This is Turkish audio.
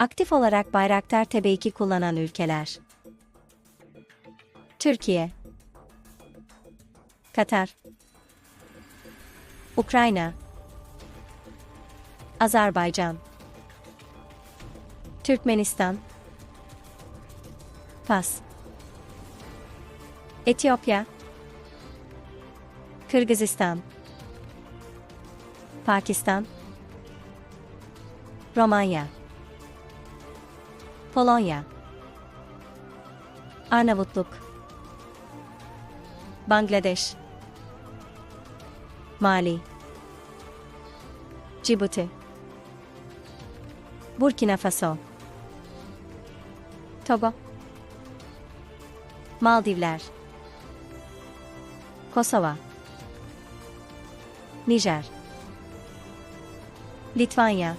Aktif olarak Bayraktar TB2 kullanan ülkeler. Türkiye, Katar, Ukrayna, Azerbaycan, Türkmenistan, Fas, Etiyopya, Kırgızistan, Pakistan, Romanya, Polonya, Arnavutluk, Bangladeş, Mali, Cibuti, Burkina Faso, Togo, Maldivler, Kosova, Nijer, Litvanya,